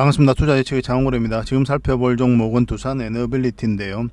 반갑습니다. 투자 예측의 장원입니다. 지금 살펴볼 종목은 두산 에너빌리티인데요.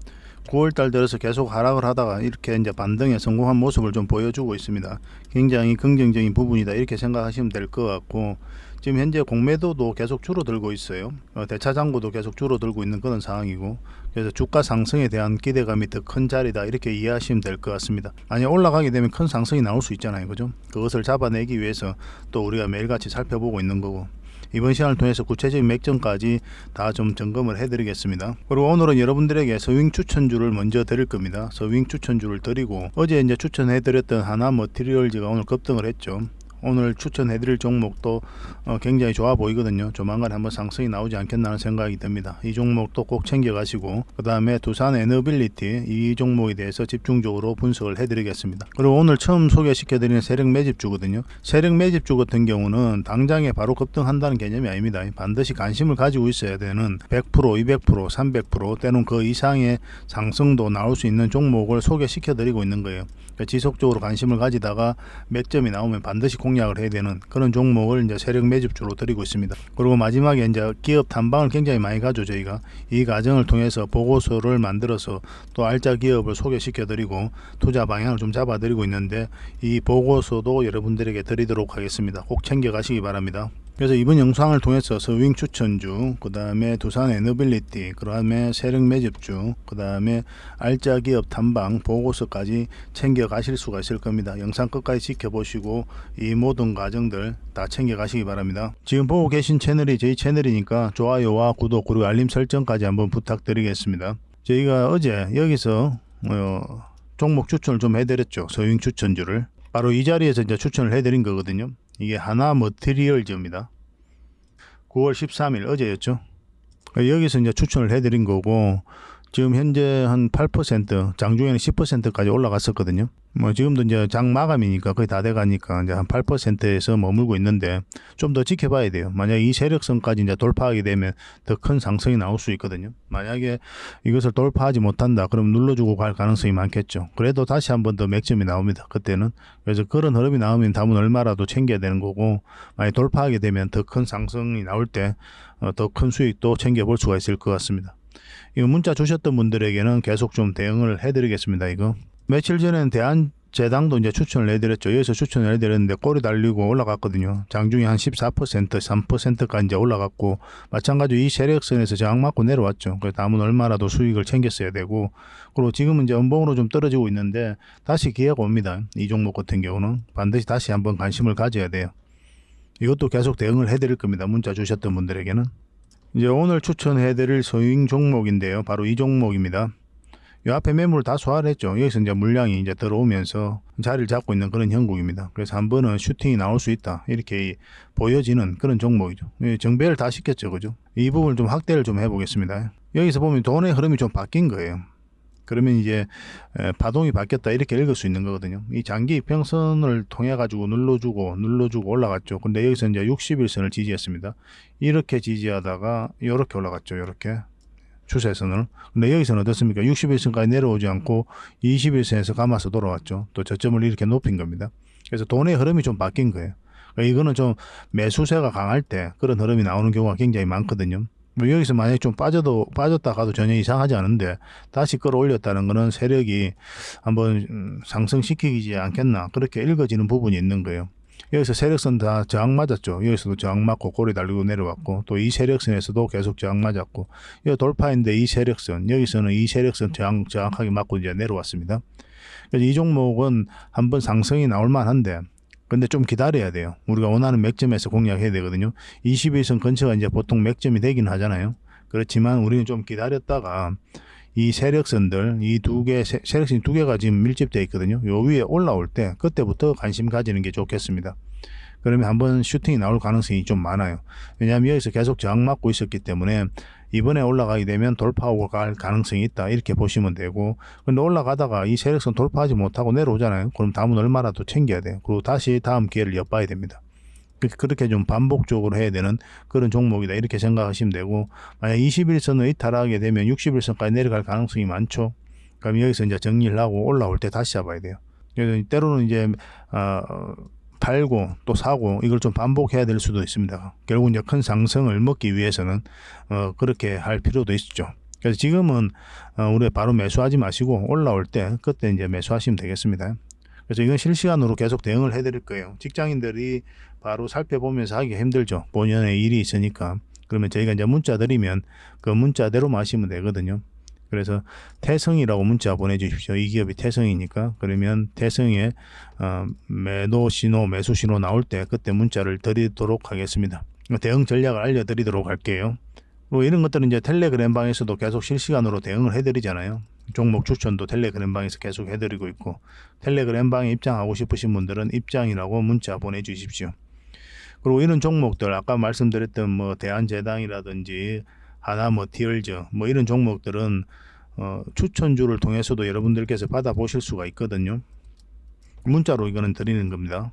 9월달 들어서 계속 하락을 하다가 이렇게 이제 반등에 성공한 모습을 좀 보여주고 있습니다. 굉장히 긍정적인 부분이다 이렇게 생각하시면 될 것 같고 지금 현재 공매도도 계속 줄어들고 있어요. 어, 대차 잔고도 계속 줄어들고 있는 그런 상황이고 그래서 주가 상승에 대한 기대감이 더 큰 자리다 이렇게 이해하시면 될 것 같습니다. 만약 올라가게 되면 큰 상승이 나올 수 있잖아요, 그죠? 그것을 잡아내기 위해서 또 우리가 매일같이 살펴보고 있는 거고 이번 시간을 통해서 구체적인 맥점까지 다 좀 점검을 해드리겠습니다. 그리고 오늘은 여러분들에게 서윙 추천주를 먼저 드릴 겁니다. 서윙 추천주를 드리고 어제 이제 추천해드렸던 하나 머티리얼즈가 오늘 급등을 했죠. 오늘 추천해드릴 종목도 어, 굉장히 좋아 보이거든요. 조만간 한번 상승이 나오지 않겠나 하는 생각이 듭니다. 이 종목도 꼭 챙겨가시고 그 다음에 두산 에너빌리티 이 종목에 대해서 집중적으로 분석을 해드리겠습니다. 그리고 오늘 처음 소개시켜드리는 세력 매집주거든요. 세력 매집주 같은 경우는 당장에 바로 급등한다는 개념이 아닙니다. 반드시 관심을 가지고 있어야 되는 100%, 200%, 300% 때는 그 이상의 상승도 나올 수 있는 종목을 소개시켜드리고 있는 거예요. 그러니까 지속적으로 관심을 가지다가 맥점이 나오면 반드시 공략을 해야 되는 그런 종목을 이제 세력 매집주로 드리고 있습니다. 그리고 마지막에 이제 기업 탐방을 굉장히 많이 가죠 저희가 이 과정을 통해서 보고서를 만들어서 또 알짜 기업을 소개시켜 드리고 투자 방향을 좀 잡아 드리고 있는데 이 보고서도 여러분들에게 드리도록 하겠습니다. 꼭 챙겨 가시기 바랍니다. 그래서 이번 영상을 통해서 서윙 추천주, 그 다음에 두산 에너빌리티, 그 다음에 세력 매집주, 그 다음에 알짜 기업 탐방 보고서까지 챙겨 가실 수가 있을 겁니다. 영상 끝까지 지켜보시고 이 모든 과정들 다 챙겨 가시기 바랍니다. 지금 보고 계신 채널이 저희 채널이니까 좋아요와 구독 그리고 알림 설정까지 한번 부탁드리겠습니다. 저희가 어제 여기서 어, 종목 추천을 좀 해드렸죠. 서윙 추천주를. 바로 이 자리에서 이제 추천을 해드린 거거든요. 이게 하나 머티리얼즈입니다. 9월 13일 어제였죠. 여기서 이제 추천을 해드린 거고 지금 현재 한 8% 장중에는 10%까지 올라갔었거든요. 뭐 지금도 이제 장 마감이니까 거의 다 돼가니까 이제 한 8%에서 머물고 있는데 좀 더 지켜봐야 돼요. 만약 이 세력선까지 이제 돌파하게 되면 더 큰 상승이 나올 수 있거든요. 만약에 이것을 돌파하지 못한다, 그럼 눌러주고 갈 가능성이 많겠죠. 그래도 다시 한 번 더 맥점이 나옵니다. 그때는 그래서 그런 흐름이 나오면 다음은 얼마라도 챙겨야 되는 거고 만약 돌파하게 되면 더 큰 상승이 나올 때 더 큰 수익도 챙겨볼 수가 있을 것 같습니다. 이거 문자 주셨던 분들에게는 계속 좀 대응을 해드리겠습니다. 이거 며칠 전에는 대한 재당도 이제 추천을 해드렸죠. 여기서 추천을 해드렸는데 꼬리 달리고 올라갔거든요. 장중에 한 14%, 3%까지 이제 올라갔고 마찬가지로 이 세력선에서 저항 맞고 내려왔죠. 그래서 다음은 얼마라도 수익을 챙겼어야 되고 그리고 지금은 이제 음봉으로 좀 떨어지고 있는데 다시 기회가 옵니다. 이 종목 같은 경우는 반드시 다시 한번 관심을 가져야 돼요. 이것도 계속 대응을 해드릴 겁니다. 문자 주셨던 분들에게는. 이제 오늘 추천해드릴 소잉 종목인데요. 바로 이 종목입니다. 이 앞에 매물을 다 소화를 했죠. 여기서 이제 물량이 이제 들어오면서 자리를 잡고 있는 그런 형국입니다. 그래서 한 번은 슈팅이 나올 수 있다. 이렇게 보여지는 그런 종목이죠. 예, 정배를 다 시켰죠. 그죠? 이 부분을 좀 확대를 좀 해보겠습니다. 여기서 보면 돈의 흐름이 좀 바뀐 거예요. 그러면 이제 에, 파동이 바뀌었다 이렇게 읽을 수 있는 거거든요. 이 장기 이평선을 통해 가지고 눌러주고 눌러주고 올라갔죠. 근데 여기서 이제 61선을 지지했습니다. 이렇게 지지하다가 이렇게 올라갔죠. 이렇게 추세선을. 근데 여기서는 어떻습니까? 61선까지 내려오지 않고 21선에서 감아서 돌아왔죠. 또 저점을 이렇게 높인 겁니다. 그래서 돈의 흐름이 좀 바뀐 거예요. 그러니까 이거는 좀 매수세가 강할 때 그런 흐름이 나오는 경우가 굉장히 많거든요. 뭐 여기서 만약에 좀 빠져도 빠졌다 가도 전혀 이상하지 않은데 다시 끌어올렸다는 거는 세력이 한번 음, 상승시키지 않겠나 그렇게 읽어지는 부분이 있는 거예요. 여기서 세력선 다 저항 맞았죠. 여기서도 저항 맞고 꼬리 달리고 내려왔고 또 이 세력선에서도 계속 저항 맞았고 여기 돌파인데 이 세력선 여기서는 이 세력선 저항 정확하게 맞고 이제 내려왔습니다. 그래서 이 종목은 한번 상승이 나올 만한데 근데 좀 기다려야 돼요. 우리가 원하는 맥점에서 공략해야 되거든요. 21선 근처가 이제 보통 맥점이 되긴 하잖아요. 그렇지만 우리는 좀 기다렸다가 이 세력선들 이 두 개 세력선 두 개가 지금 밀집되어 있거든요. 요 위에 올라올 때 그때부터 관심 가지는 게 좋겠습니다. 그러면 한번 슈팅이 나올 가능성이 좀 많아요. 왜냐하면 여기서 계속 저항 맞고 있었기 때문에 이번에 올라가게 되면 돌파하고 갈 가능성이 있다 이렇게 보시면 되고 근데 올라가다가 이 세력선 돌파하지 못하고 내려오잖아요. 그럼 다음은 얼마라도 챙겨야 돼요. 그리고 다시 다음 기회를 엿봐야 됩니다. 그- 그렇게 좀 반복적으로 해야 되는 그런 종목이다 이렇게 생각하시면 되고 만약 21선을 이탈하게 되면 61선까지 내려갈 가능성이 많죠. 그럼 여기서 이제 정리를 하고 올라올 때 다시 잡아야 돼요. 그래서 때로는 이제 어, 팔고 또 사고 이걸 좀 반복해야 될 수도 있습니다. 결국 이제 큰 상승을 먹기 위해서는 어, 그렇게 할 필요도 있죠. 그래서 지금은 어, 우리 바로 매수하지 마시고 올라올 때 그때 이제 매수하시면 되겠습니다. 그래서 이건 실시간으로 계속 대응을 해드릴 거예요. 직장인들이 바로 살펴보면서 하기 힘들죠. 본연의 일이 있으니까. 그러면 저희가 이제 문자 드리면 그 문자대로 마시면 되거든요. 그래서 태성이라고 문자 보내주십시오. 이 기업이 태성이니까 그러면 태성에 어, 매도 신호, 매수 신호 나올 때 그때 문자를 드리도록 하겠습니다. 대응 전략을 알려드리도록 할게요. 뭐 이런 것들은 이제 텔레그램 방에서도 계속 실시간으로 대응을 해드리잖아요. 종목 추천도 텔레그램 방에서 계속 해드리고 있고 텔레그램 방에 입장하고 싶으신 분들은 입장이라고 문자 보내주십시오. 그리고 이런 종목들 아까 말씀드렸던 뭐 대한제당이라든지 하나머티얼즈 뭐 이런 종목들은 어, 추천주를 통해서도 여러분들께서 받아보실 수가 있거든요. 문자로 이거는 드리는 겁니다.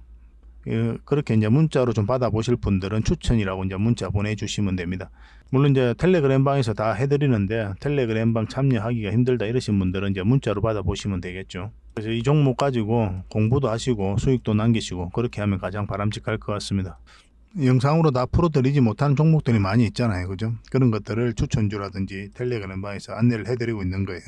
예, 그렇게 이제 문자로 좀 받아보실 분들은 추천이라고 이제 문자 보내주시면 됩니다. 물론 이제 텔레그램 방에서 다 해드리는데 텔레그램 방 참여하기가 힘들다 이러신 분들은 이제 문자로 받아보시면 되겠죠. 그래서 이 종목 가지고 공부도 하시고 수익도 남기시고 그렇게 하면 가장 바람직할 것 같습니다. 영상으로 다 풀어드리지 못하는 종목들이 많이 있잖아요. 그죠? 그런 것들을 추천주라든지 텔레그램 방에서 안내를 해드리고 있는 거예요.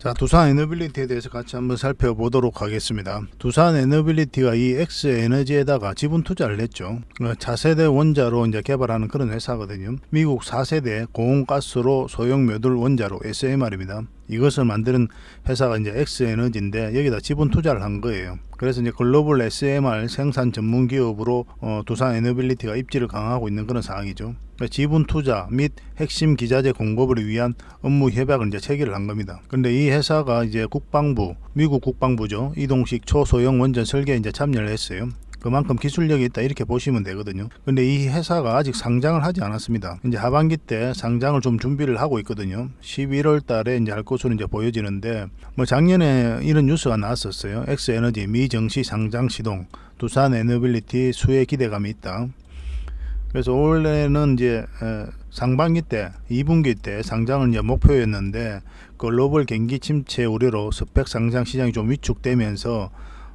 자, 두산 에너빌리티에 대해서 같이 한번 살펴보도록 하겠습니다. 두산 에너빌리티가 이 X 에너지에다가 지분 투자를 했죠. 어, 차세대 원자로 이제 개발하는 그런 회사거든요. 미국 4세대 고온가스로 소형 묘들 원자로 SMR입니다. 이것을 만드는 회사가 이제 X 에너지인데 여기다 지분 투자를 한 거예요. 그래서 이제 글로벌 SMR 생산 전문 기업으로 어, 두산 에너빌리티가 입지를 강화하고 있는 그런 상황이죠. 지분 투자 및 핵심 기자재 공급을 위한 업무 협약을 이제 체결을 한 겁니다. 근데 이 회사가 이제 국방부, 미국 국방부죠. 이동식 초소형 원전 설계에 이제 참여를 했어요. 그만큼 기술력이 있다 이렇게 보시면 되거든요. 근데 이 회사가 아직 상장을 하지 않았습니다. 이제 하반기 때 상장을 좀 준비를 하고 있거든요. 11월 달에 이제 할 것으로 이제 보여지는데 뭐 작년에 이런 뉴스가 나왔었어요. 엑스에너지 미정시 상장 시동, 두산 에너빌리티 수혜 기대감이 있다. 그래서 올해는 이제 에, 상반기 때 2분기 때 상장을 이제 목표였는데 글로벌 경기 침체 우려로 스펙 상장 시장이 좀 위축되면서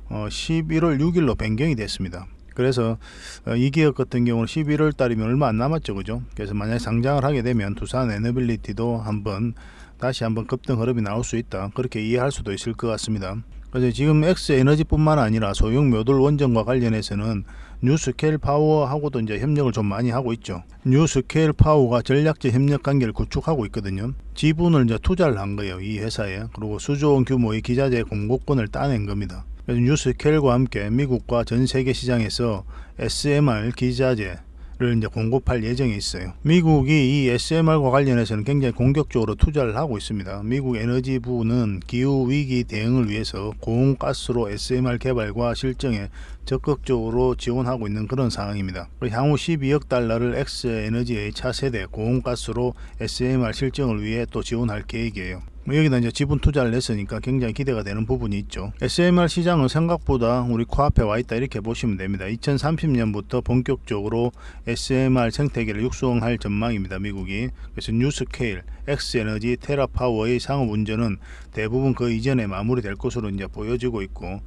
어, 11월 6일로 변경이 됐습니다. 그래서 어, 이 기업 같은 경우는 11월 달이면 얼마 안 남았죠, 그죠? 그래서 만약 상장을 하게 되면 두산 에너빌리티도 한번 다시 한번 급등 흐름이 나올 수 있다. 그렇게 이해할 수도 있을 것 같습니다. 그래서 지금 엑스 에너지뿐만 아니라 소형 묘돌 원전과 관련해서는 뉴스케일 파워하고도 이제 협력을 좀 많이 하고 있죠. 뉴스케일 파워가 전략적 협력 관계를 구축하고 있거든요. 지분을 이제 투자를 한 거예요, 이 회사에. 그리고 수조원 규모의 기자재 공급권을 따낸 겁니다. 그래서 뉴스케일과 함께 미국과 전 세계 시장에서 SMR 기자재 를 이제 공급할 예정에 있어요. 미국이 이 SMR과 관련해서는 굉장히 공격적으로 투자를 하고 있습니다. 미국 에너지부는 기후 위기 대응을 위해서 고온가스로 SMR 개발과 실정에 적극적으로 지원하고 있는 그런 상황입니다. 향후 12억 달러를 엑스에너지의 차세대 고온가스로 SMR 실정을 위해 또 지원할 계획이에요. 뭐 여기다 이제 지분 투자를 했으니까 굉장히 기대가 되는 부분이 있죠. SMR 시장은 생각보다 우리 코앞에 와 있다 이렇게 보시면 됩니다. 2030년부터 본격적으로 SMR 생태계를 육성할 전망입니다. 미국이. 그래서 뉴스케일, 엑스에너지, 테라파워의 상업 운전은 대부분 그 이전에 마무리될 것으로 이제 보여지고 있고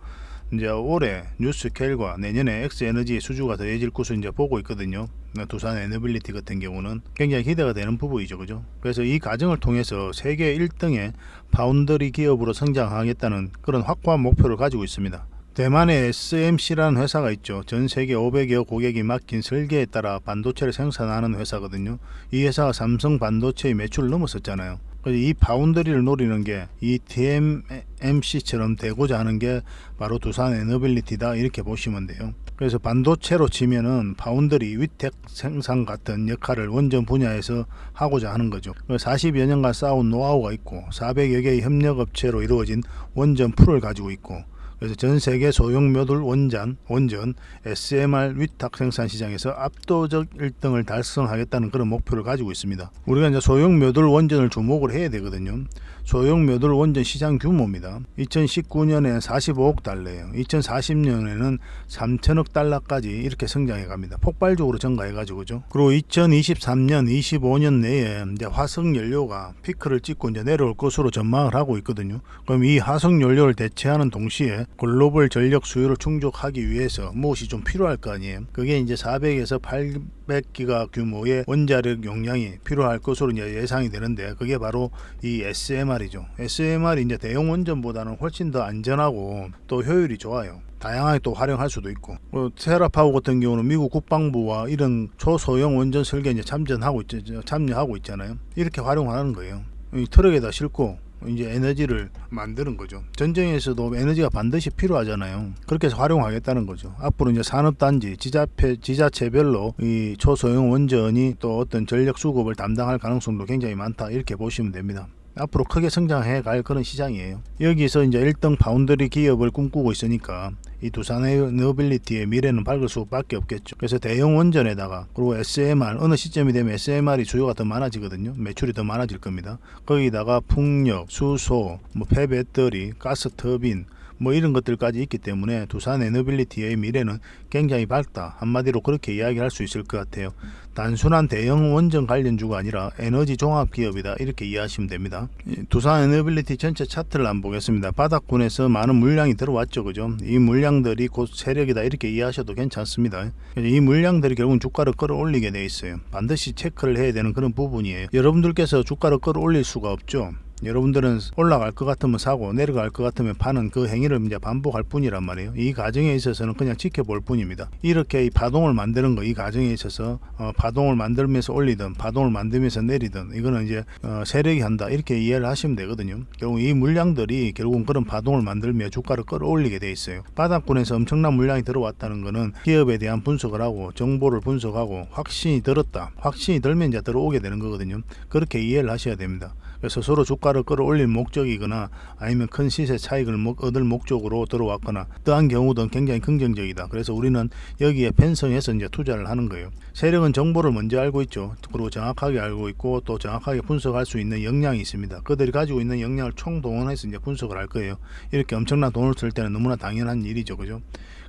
이제 올해 뉴스케일과 내년에 엑스에너지의 수주가 더해질 것으로 이제 보고 있거든요. 두산 에너빌리티 같은 경우는 굉장히 기대가 되는 부분이죠, 그죠? 그래서 이 과정을 통해서 세계 1등의 파운더리 기업으로 성장하겠다는 그런 확고한 목표를 가지고 있습니다. 대만의 SMC라는 회사가 있죠. 전 세계 500여 고객이 맡긴 설계에 따라 반도체를 생산하는 회사거든요. 이 회사가 삼성 반도체의 매출을 넘었었잖아요. 이 바운더리를 노리는 게이 TMMC처럼 되고자 하는 게 바로 두산 에너빌리티다 이렇게 보시면 돼요. 그래서 반도체로 치면은 바운더리 위택 생산 같은 역할을 원전 분야에서 하고자 하는 거죠. 40여 년간 쌓은 노하우가 있고 400여 개의 협력업체로 이루어진 원전 풀을 가지고 있고 그래서 전 세계 소형 묘돌 원전, 원전 SMR 위탁 생산 시장에서 압도적 1등을 달성하겠다는 그런 목표를 가지고 있습니다. 우리가 이제 소형 묘돌 원전을 주목을 해야 되거든요. 소형 묘돌 원전 시장 규모입니다. 2019년에 45억 달러예요. 2040년에는 3천억 달러까지 이렇게 성장해 갑니다. 폭발적으로 증가해 가지고 그죠. 그리고 2023년, 25년 내에 이제 화석 연료가 피크를 찍고 이제 내려올 것으로 전망을 하고 있거든요. 그럼 이 화석 연료를 대체하는 동시에 글로벌 전력 수요를 충족하기 위해서 무엇이 좀 필요할 거 아니에요. 그게 이제 400에서 800기가 규모의 원자력 용량이 필요할 것으로 예상이 되는데 그게 바로 이 SMR 이죠. SMR이 이제 대형 원전보다는 훨씬 더 안전하고 또 효율이 좋아요. 다양하게 또 활용할 수도 있고 뭐 테라파워 같은 경우는 미국 국방부와 이런 초소형 원전 설계 이제 참전하고 있죠 참여하고 있잖아요 이렇게 활용하는 거예요 이 트럭에다 싣고 이제 에너지를 만드는 거죠. 전쟁에서도 에너지가 반드시 필요하잖아요. 그렇게 해서 활용하겠다는 거죠. 앞으로 이제 산업단지, 지자체, 지자체별로 이 초소형 원전이 또 어떤 전력 수급을 담당할 가능성도 굉장히 많다. 이렇게 보시면 됩니다. 앞으로 크게 성장해 갈 그런 시장이에요. 여기서 이제 1등 파운드리 기업을 꿈꾸고 있으니까 이 두산의 너빌리티의 미래는 밝을 수밖에 없겠죠. 그래서 대형 원전에다가 그리고 SMR 어느 시점이 되면 SMR이 수요가 더 많아지거든요. 매출이 더 많아질 겁니다. 거기다가 풍력, 수소, 뭐 폐배터리, 가스 터빈 뭐 이런 것들까지 있기 때문에 두산 에너빌리티의 미래는 굉장히 밝다. 한마디로 그렇게 이야기할 수 있을 것 같아요. 단순한 대형 원전 관련주가 아니라 에너지 종합 기업이다. 이렇게 이해하시면 됩니다. 이 두산 에너빌리티 전체 차트를 한번 보겠습니다. 바닥권에서 많은 물량이 들어왔죠. 그죠? 이 물량들이 곧 세력이다. 이렇게 이해하셔도 괜찮습니다. 이 물량들이 결국은 주가를 끌어올리게 돼 있어요. 반드시 체크를 해야 되는 그런 부분이에요. 여러분들께서 주가를 끌어올릴 수가 없죠. 여러분들은 올라갈 것 같으면 사고 내려갈 것 같으면 파는 그 행위를 이제 반복할 뿐이란 말이에요. 이 과정에 있어서는 그냥 지켜볼 뿐입니다. 이렇게 이 파동을 만드는 거 이 과정에 있어서 어, 파동을 만들면서 올리든 파동을 만들면서 내리든 이거는 이제 어, 세력이 한다 이렇게 이해를 하시면 되거든요. 결국 이 물량들이 결국은 그런 파동을 만들며 주가를 끌어올리게 돼 있어요. 바닥권에서 엄청난 물량이 들어왔다는 거는 기업에 대한 분석을 하고 정보를 분석하고 확신이 들었다. 확신이 들면 이제 들어오게 되는 거거든요. 그렇게 이해를 하셔야 됩니다. 서로 주가를 끌어올릴 목적이거나 아니면 큰 시세 차익을 목- 얻을 목적으로 들어왔거나 또한 경우도 굉장히 긍정적이다. 그래서 우리는 여기에 편성해서 이제 투자를 하는 거예요. 세력은 정보를 먼저 알고 있죠. 그리고 정확하게 알고 있고 또 정확하게 분석할 수 있는 역량이 있습니다. 그들이 가지고 있는 역량을 총동원해서 이제 분석을 할 거예요. 이렇게 엄청난 돈을 쓸 때는 너무나 당연한 일이죠. 그죠?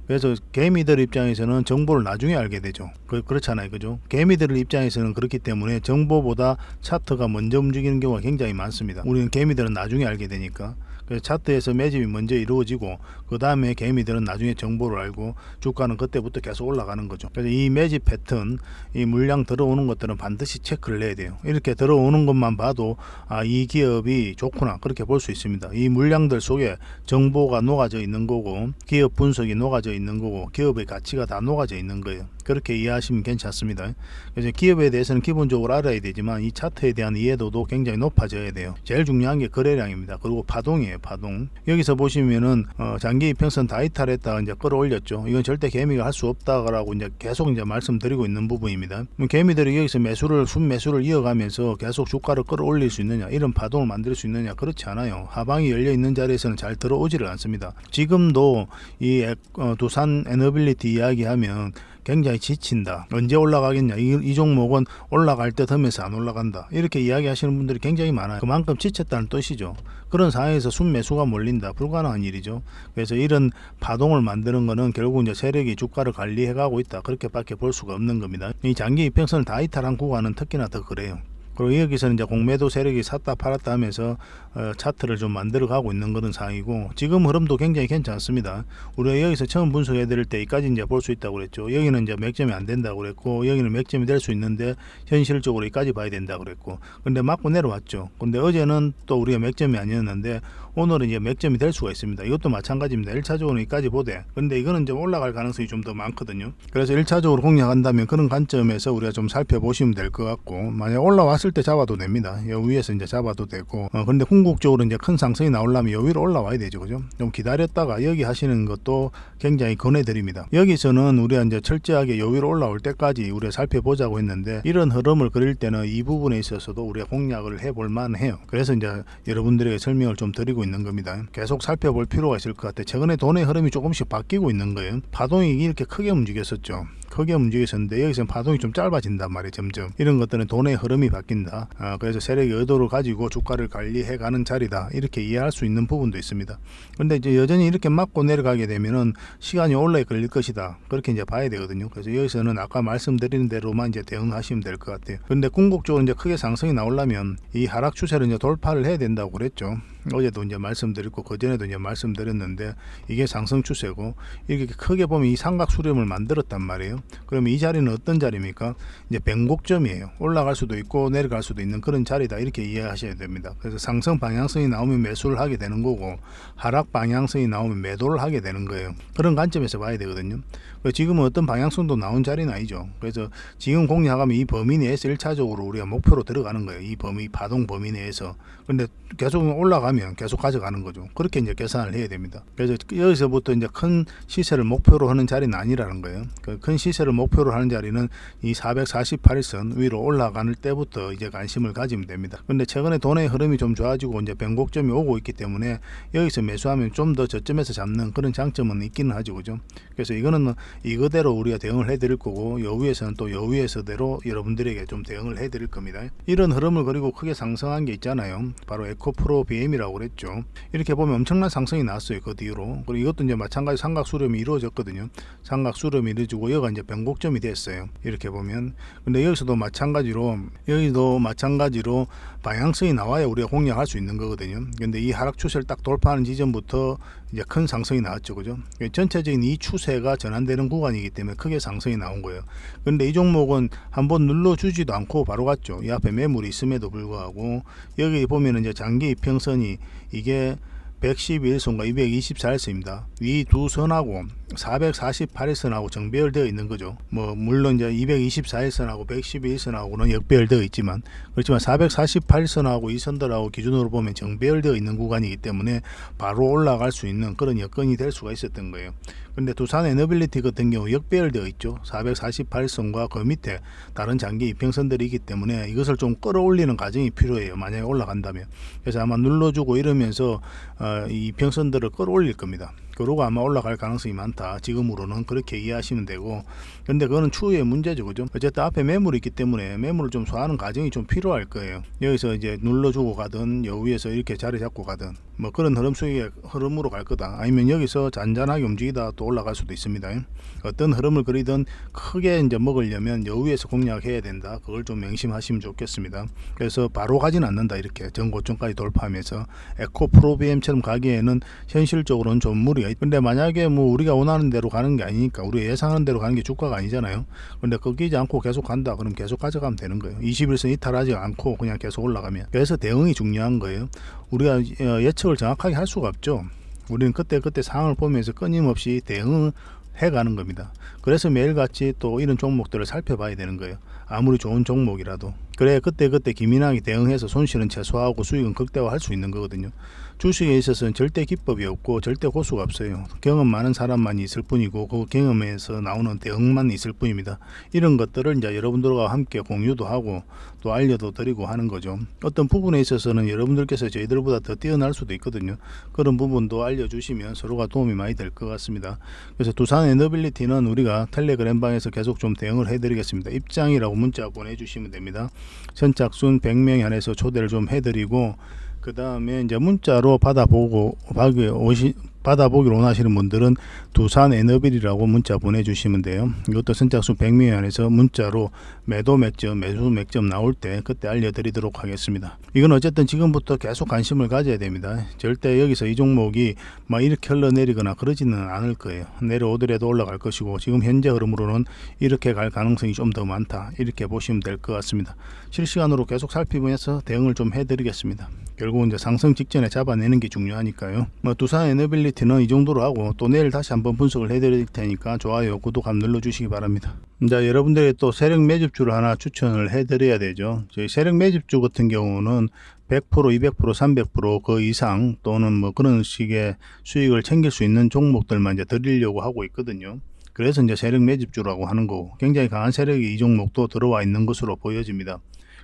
그래서 개미들 입장에서는 정보를 나중에 알게 되죠. 그, 그렇잖아요. 그죠? 개미들 입장에서는 그렇기 때문에 정보보다 차트가 먼저 움직이는 경우가 굉장히 많습니다. 우리는 개미들은 나중에 알게 되니까. 그래서 차트에서 매집이 먼저 이루어지고 그 다음에 개미들은 나중에 정보를 알고 주가는 그때부터 계속 올라가는 거죠. 그래서 이 매집 패턴, 이 물량 들어오는 것들은 반드시 체크를 해야 돼요. 이렇게 들어오는 것만 봐도 아, 이 기업이 좋구나 그렇게 볼 수 있습니다. 이 물량들 속에 정보가 녹아져 있는 거고 기업 분석이 녹아져 있는 거고 기업의 가치가 다 녹아져 있는 거예요. 그렇게 이해하시면 괜찮습니다. 그래서 기업에 대해서는 기본적으로 알아야 되지만 이 차트에 대한 이해도도 굉장히 높아져야 돼요. 제일 중요한 게 거래량입니다. 그리고 파동이에요, 파동. 여기서 보시면은 어, 장기 이평선 다 이탈했다가 이제 끌어올렸죠. 이건 절대 개미가 할 수 없다라고 이제 계속 이제 말씀드리고 있는 부분입니다. 개미들이 여기서 매수를 순 매수를 이어가면서 계속 주가를 끌어올릴 수 있느냐, 이런 파동을 만들 수 있느냐 그렇지 않아요. 하방이 열려 있는 자리에서는 잘 들어오지를 않습니다. 지금도 이 에- 어, 두산 에너빌리티 이야기하면 굉장히 지친다. 언제 올라가겠냐. 이, 이 종목은 올라갈 듯 하면서 안 올라간다. 이렇게 이야기하시는 분들이 굉장히 많아요. 그만큼 지쳤다는 뜻이죠. 그런 상황에서 순매수가 몰린다. 불가능한 일이죠. 그래서 이런 파동을 만드는 거는 결국 이제 세력이 주가를 관리해 가고 있다. 그렇게밖에 볼 수가 없는 겁니다. 이 장기 이평선을 다 이탈한 구간은 특히나 더 그래요. 그리고 여기서는 이제 공매도 세력이 샀다 팔았다 하면서 어, 차트를 좀 만들어 가고 있는 그런 상황이고 지금 흐름도 굉장히 괜찮습니다. 우리가 여기서 처음 분석해 드릴 때까지 이제 볼 수 있다고 그랬죠. 여기는 이제 맥점이 안 된다고 그랬고 여기는 맥점이 될 수 있는데 현실적으로 여기까지 봐야 된다고 그랬고 근데 맞고 내려왔죠. 근데 어제는 또 우리가 맥점이 아니었는데 오늘은 이제 맥점이 될 수가 있습니다. 이것도 마찬가지입니다. 1차적으로 여기까지 보되 근데 이거는 이제 올라갈 가능성이 좀 더 많거든요. 그래서 1차적으로 공략한다면 그런 관점에서 우리가 좀 살펴보시면 될 것 같고 만약 올라왔을 때 잡아도 됩니다. 여 위에서 이제 잡아도 되고 어, 근데 궁극적으로 이제 큰 상승이 나오려면 여 위로 올라와야 되죠. 그죠? 좀 기다렸다가 여기 하시는 것도 굉장히 권해드립니다. 여기서는 우리가 이제 철저하게 여 위로 올라올 때까지 우리가 살펴보자고 했는데 이런 흐름을 그릴 때는 이 부분에 있어서도 우리가 공략을 해볼 만해요. 그래서 이제 여러분들에게 설명을 좀 드리고 있는 겁니다. 계속 살펴볼 필요가 있을 것 같아요. 최근에 돈의 흐름이 조금씩 바뀌고 있는 거예요. 파동이 이렇게 크게 움직였었죠. 크게 움직여 있었는데 여기서는 파동이 좀 짧아진단 말이에요 점점. 이런 것들은 돈의 흐름이 바뀐다. 아, 그래서 세력의 의도를 가지고 주가를 관리해 가는 자리다. 이렇게 이해할 수 있는 부분도 있습니다. 근데 이제 여전히 이렇게 맞고 내려가게 되면은 시간이 오래 걸릴 것이다. 그렇게 이제 봐야 되거든요. 그래서 여기서는 아까 말씀드린 대로만 이제 대응하시면 될 것 같아요. 근데 궁극적으로 이제 크게 상승이 나오려면 이 하락 추세를 이제 돌파를 해야 된다고 그랬죠 어제도 이제 말씀드렸고 그전에도 이제 말씀드렸는데 이게 상승 추세고 이렇게 크게 보면 이 삼각 수렴을 만들었단 말이에요. 그러면 이 자리는 어떤 자리입니까? 이제 변곡점이에요. 올라갈 수도 있고 내려갈 수도 있는 그런 자리다 이렇게 이해하셔야 됩니다. 그래서 상승 방향성이 나오면 매수를 하게 되는 거고 하락 방향성이 나오면 매도를 하게 되는 거예요. 그런 관점에서 봐야 되거든요. 지금은 어떤 방향성도 나온 자리는 아니죠. 그래서 지금 공략하면 이 범위 내에서 1차적으로 우리가 목표로 들어가는 거예요. 이 범위 파동 범위 내에서. 근데 계속 올라가 면 계속 가져가는 거죠. 그렇게 이제 계산을 해야 됩니다. 그래서 여기서부터 이제 큰 시세를 목표로 하는 자리는 아니라는 거예요. 그 큰 시세를 목표로 하는 자리는 이 448선 위로 올라가는 때부터 이제 관심을 가지면 됩니다. 근데 최근에 돈의 흐름이 좀 좋아지고 이제 변곡점이 오고 있기 때문에 여기서 매수하면 좀 더 저점에서 잡는 그런 장점은 있기는 하죠. 그죠? 그래서 이거는 이거대로 우리가 대응을 해 드릴 거고 여위에서는 또 여위에서대로 여러분들에게 좀 대응을 해 드릴 겁니다. 이런 흐름을 그리고 크게 상승한 게 있잖아요. 바로 에코프로 BM이라 고 그랬죠. 이렇게 보면 엄청난 상승이 나왔어요. 그 뒤로. 그리고 이것도 이제 마찬가지 삼각 수렴이 이루어졌거든요. 삼각 수렴이 이루어지고 여기가 이제 변곡점이 됐어요. 이렇게 보면. 근데 여기서도 마찬가지로 여기도 마찬가지로 방향성이 나와야 우리가 공략할 수 있는 거거든요. 근데 이 하락 추세를 딱 돌파하는 지점부터 이제 큰 상승이 나왔죠. 그죠? 전체적인 이 추세가 전환되는 구간이기 때문에 크게 상승이 나온 거예요. 근데 이 종목은 한번 눌러주지도 않고 바로 갔죠. 이 앞에 매물이 있음에도 불구하고 여기 보면은 이제 장기 이평선이 이게 111선과 224일선입니다. 위두 선하고 448일선하고 정배열되어 있는 거죠. 뭐 물론 이제 224일선하고 111선하고는 역배열되어 있지만 그렇지만 448일선하고 이 선들하고 기준으로 보면 정배열되어 있는 구간이기 때문에 바로 올라갈 수 있는 그런 여건이 될 수가 있었던 거예요. 근데 두산 에너빌리티 같은 경우 역배열되어 있죠. 448선과 그 밑에 다른 장기 이평선들이 있기 때문에 이것을 좀 끌어올리는 과정이 필요해요. 만약에 올라간다면. 그래서 아마 눌러주고 이러면서 어, 이 이평선들을 끌어올릴 겁니다. 그러고 아마 올라갈 가능성이 많다. 지금으로는 그렇게 이해하시면 되고. 근데 그거는 추후의 문제죠. 그죠? 어쨌든 앞에 매물이 있기 때문에 매물을 좀 소화하는 과정이 좀 필요할 거예요. 여기서 이제 눌러주고 가든 여위에서 이렇게 자리 잡고 가든 뭐 그런 흐름 속의 흐름으로 갈 거다. 아니면 여기서 잔잔하게 움직이다 또 올라갈 수도 있습니다. 어떤 흐름을 그리든 크게 이제 먹으려면 여위에서 공략해야 된다. 그걸 좀 명심하시면 좋겠습니다. 그래서 바로 가진 않는다. 이렇게 전고점까지 돌파하면서 에코 프로비엠처럼 가기에는 현실적으로는 좀 무리가 있. 근데 만약에 뭐 우리가 원하는 대로 가는 게 아니니까 우리가 예상하는 대로 가는 게 주가가 아니잖아요. 근데 꺾이지 않고 계속 간다. 그럼 계속 가져가면 되는 거예요. 21선 이탈하지 않고 그냥 계속 올라가면. 그래서 대응이 중요한 거예요. 우리가 어, 예측을 정확하게 할 수가 없죠. 우리는 그때 그때 상황을 보면서 끊임없이 대응을 해가는 겁니다. 그래서 매일같이 또 이런 종목들을 살펴봐야 되는 거예요. 아무리 좋은 종목이라도 그래 그때 그때 기민하게 대응해서 손실은 최소화하고 수익은 극대화할 수 있는 거거든요. 주식에 있어서는 절대 기법이 없고 절대 고수가 없어요. 경험 많은 사람만 있을 뿐이고 그 경험에서 나오는 대응만 있을 뿐입니다. 이런 것들을 이제 여러분들과 함께 공유도 하고 또 알려도 드리고 하는 거죠. 어떤 부분에 있어서는 여러분들께서 저희들보다 더 뛰어날 수도 있거든요. 그런 부분도 알려주시면 서로가 도움이 많이 될 것 같습니다. 그래서 두산 에너빌리티는 우리가 텔레그램 방에서 계속 좀 대응을 해드리겠습니다. 입장이라고 문자 보내주시면 됩니다. 선착순 100명에 한해서 초대를 좀 해드리고 그 다음에 이제 문자로 받아보고 오시 받아보기를 원하시는 분들은 두산 에너빌이라고 문자 보내주시면 돼요. 이것도 선착순 100명에 한해서 문자로 매도 맥점, 매수 맥점 나올 때 그때 알려드리도록 하겠습니다. 이건 어쨌든 지금부터 계속 관심을 가져야 됩니다. 절대 여기서 이 종목이 막 이렇게 흘러내리거나 그러지는 않을 거예요. 내려오더라도 올라갈 것이고 지금 현재 흐름으로는 이렇게 갈 가능성이 좀 더 많다. 이렇게 보시면 될 것 같습니다. 실시간으로 계속 살피면서 대응을 좀 해드리겠습니다. 결국은 이제 상승 직전에 잡아내는 게 중요하니까요. 뭐 두산 에너빌리 티는 이 정도로 하고 또 내일 다시 한번 분석을 해드릴 테니까 좋아요, 구독 한번 눌러주시기 바랍니다. 자, 여러분들의 또 세력 매집주를 하나 추천을 해드려야 되죠. 저희 세력 매집주 같은 경우는 100%, 200%, 300%그 이상 또는 뭐 그런 식의 수익을 챙길 수 있는 종목들만 이제 드리려고 하고 있거든요. 그래서 이제 세력 매집주라고 하는 거고 굉장히 강한 세력이 이 종목도 들어와 있는 것으로 보여집니다.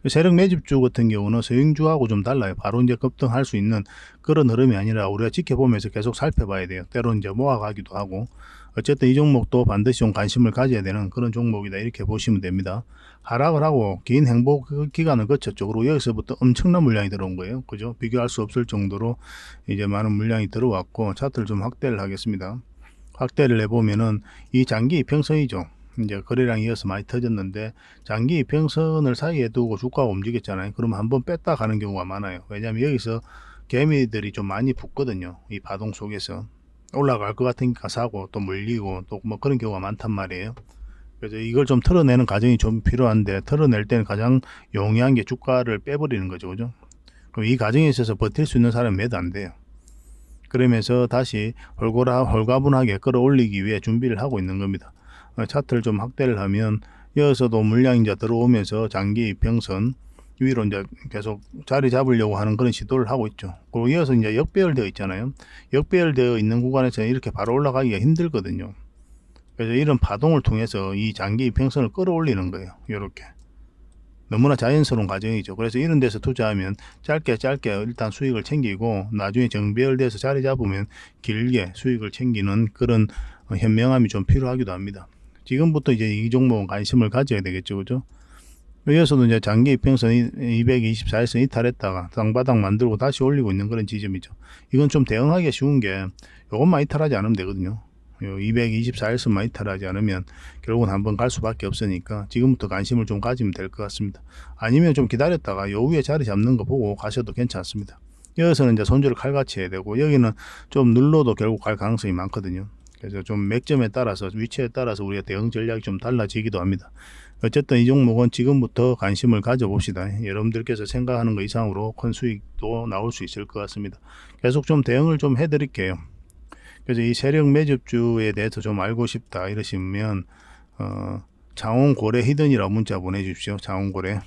세력 매집주 같은 경우는 서행주하고 좀 달라요. 바로 이제 급등할 수 있는 그런 흐름이 아니라 우리가 지켜보면서 계속 살펴봐야 돼요. 때로 이제 모아가기도 하고 어쨌든 이 종목도 반드시 좀 관심을 가져야 되는 그런 종목이다 이렇게 보시면 됩니다. 하락을 하고 긴 행복 기간을 거쳤죠. 그리고 여기서부터 엄청난 물량이 들어온 거예요. 그죠? 비교할 수 없을 정도로 이제 많은 물량이 들어왔고 차트를 좀 확대를 하겠습니다. 확대를 해보면은 이 장기 이평선이죠. 이제 거래량 이어서 많이 터졌는데 장기 이평선을 사이에 두고 주가가 움직였잖아요. 그러면 한번 뺐다 가는 경우가 많아요. 왜냐하면 여기서 개미들이 좀 많이 붙거든요. 이 바동 속에서 올라갈 것 같으니까 사고 또 물리고 또 뭐 그런 경우가 많단 말이에요. 그래서 이걸 좀 털어내는 과정이 좀 필요한데 털어낼 때는 가장 용이한 게 주가를 빼버리는 거죠, 그죠? 그럼 이 과정에 있어서 버틸 수 있는 사람은 매도 안 돼요. 그러면서 다시 홀고라 홀가분하게 끌어올리기 위해 준비를 하고 있는 겁니다. 어, 차트를 좀 확대를 하면 여기서도 물량이 이제 들어오면서 장기 이평선 위로 이제 계속 자리 잡으려고 하는 그런 시도를 하고 있죠. 그리고 이어서 이제 역배열되어 있잖아요. 역배열되어 있는 구간에서는 이렇게 바로 올라가기가 힘들거든요. 그래서 이런 파동을 통해서 이 장기 이평선을 끌어올리는 거예요. 이렇게. 너무나 자연스러운 과정이죠. 그래서 이런 데서 투자하면 짧게 짧게 일단 수익을 챙기고 나중에 정배열돼서 자리 잡으면 길게 수익을 챙기는 그런 어, 현명함이 좀 필요하기도 합니다. 지금부터 이제 이 종목은 관심을 가져야 되겠죠. 그죠? 여기서도 이제 장기 이평선 224일선 이탈했다가 땅바닥 만들고 다시 올리고 있는 그런 지점이죠. 이건 좀 대응하기 쉬운 게 요것만 이탈하지 않으면 되거든요. 요 224일선만 이탈하지 않으면 결국은 한번 갈 수밖에 없으니까 지금부터 관심을 좀 가지면 될 것 같습니다. 아니면 좀 기다렸다가 요 위에 자리 잡는 거 보고 가셔도 괜찮습니다. 여기서는 이제 손절을 칼같이 해야 되고 여기는 좀 눌러도 결국 갈 가능성이 많거든요. 그래서 좀 맥점에 따라서 위치에 따라서 우리가 대응 전략이 좀 달라지기도 합니다. 어쨌든 이 종목은 지금부터 관심을 가져봅시다. 여러분들께서 생각하는 것 이상으로 큰 수익도 나올 수 있을 것 같습니다. 계속 좀 대응을 좀 해드릴게요. 그래서 이 세력 매집주에 대해서 좀 알고 싶다 이러시면 어, 장원고래 히든이라고 문자 보내주십시오. 장원고래.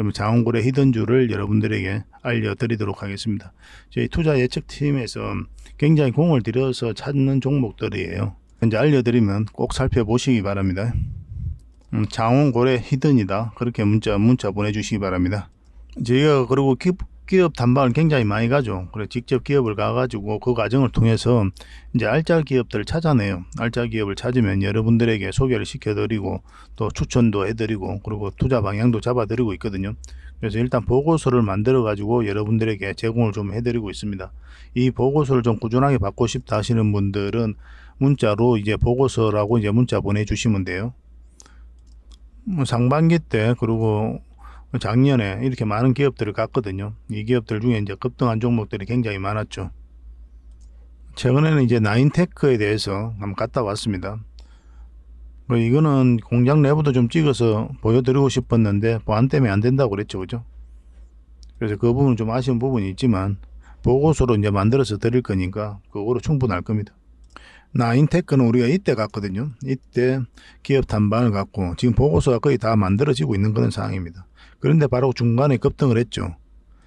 그러면 장원고래 히든주를 여러분들에게 알려드리도록 하겠습니다. 저희 투자 예측팀에서 굉장히 공을 들여서 찾는 종목들이에요. 이제 알려드리면 꼭 살펴보시기 바랍니다. 음, 장원고래 히든이다. 그렇게 문자 문자 보내주시기 바랍니다. 저희가 그리고 기, 기업 단방을 굉장히 많이 가죠. 그래 직접 기업을 가가지고 그 과정을 통해서 이제 알짜 기업들을 찾아내요. 알짜 기업을 찾으면 여러분들에게 소개를 시켜드리고 또 추천도 해드리고 그리고 투자 방향도 잡아드리고 있거든요. 그래서 일단 보고서를 만들어 가지고 여러분들에게 제공을 좀 해드리고 있습니다. 이 보고서를 좀 꾸준하게 받고 싶다 하시는 분들은 문자로 이제 보고서라고 이제 문자 보내주시면 돼요. 뭐 상반기 때 그리고 작년에 이렇게 많은 기업들을 갔거든요. 이 기업들 중에 이제 급등한 종목들이 굉장히 많았죠. 최근에는 이제 나인테크에 대해서 한번 갔다 왔습니다. 뭐 이거는 공장 내부도 좀 찍어서 보여드리고 싶었는데 보안 때문에 안 된다고 그랬죠, 그죠? 그래서 그 부분은 좀 아쉬운 부분이 있지만 보고서로 이제 만들어서 드릴 거니까 그거로 충분할 겁니다. 나인테크는 우리가 이때 갔거든요. 이때 기업 단반을 갖고 지금 보고서가 거의 다 만들어지고 있는 그런 상황입니다. 그런데 바로 중간에 급등을 했죠.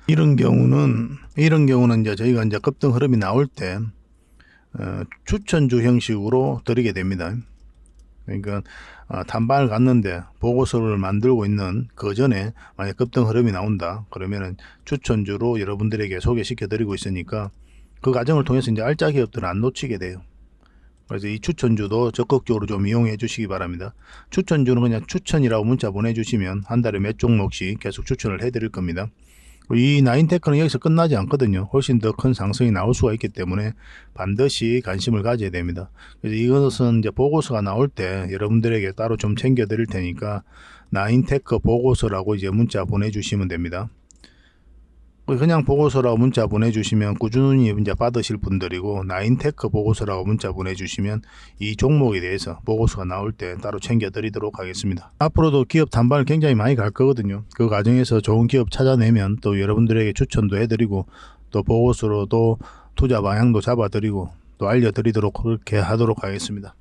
이런 경우는 이런 경우는 이제 저희가 이제 급등 흐름이 나올 때 어, 추천주 형식으로 드리게 됩니다. 그러니까 어, 단반을 갔는데 보고서를 만들고 있는 그 전에 만약 급등 흐름이 나온다 그러면은 추천주로 여러분들에게 소개시켜 드리고 있으니까 그 과정을 통해서 이제 알짜 기업들은 안 놓치게 돼요. 그래서 이 추천주도 적극적으로 좀 이용해 주시기 바랍니다. 추천주는 그냥 추천이라고 문자 보내주시면 한 달에 몇 종목씩 계속 추천을 해 드릴 겁니다. 이 나인테크는 여기서 끝나지 않거든요. 훨씬 더 큰 상승이 나올 수가 있기 때문에 반드시 관심을 가져야 됩니다. 그래서 이것은 이제 보고서가 나올 때 여러분들에게 따로 좀 챙겨 드릴 테니까 나인테크 보고서라고 이제 문자 보내주시면 됩니다. 그냥 보고서라고 문자 보내주시면 꾸준히 이제 받으실 분들이고 나인테크 보고서라고 문자 보내주시면 이 종목에 대해서 보고서가 나올 때 따로 챙겨드리도록 하겠습니다. 앞으로도 기업 단발을 굉장히 많이 갈 거거든요. 그 과정에서 좋은 기업 찾아내면 또 여러분들에게 추천도 해드리고 또 보고서로도 투자 방향도 잡아드리고 또 알려드리도록 그렇게 하도록 하겠습니다.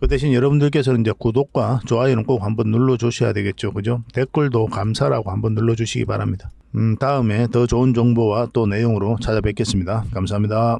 그 대신 여러분들께서는 이제 구독과 좋아요는 꼭 한번 눌러 주셔야 되겠죠. 그죠? 댓글도 감사라고 한번 눌러 주시기 바랍니다. 음, 다음에 더 좋은 정보와 또 내용으로 찾아뵙겠습니다. 감사합니다.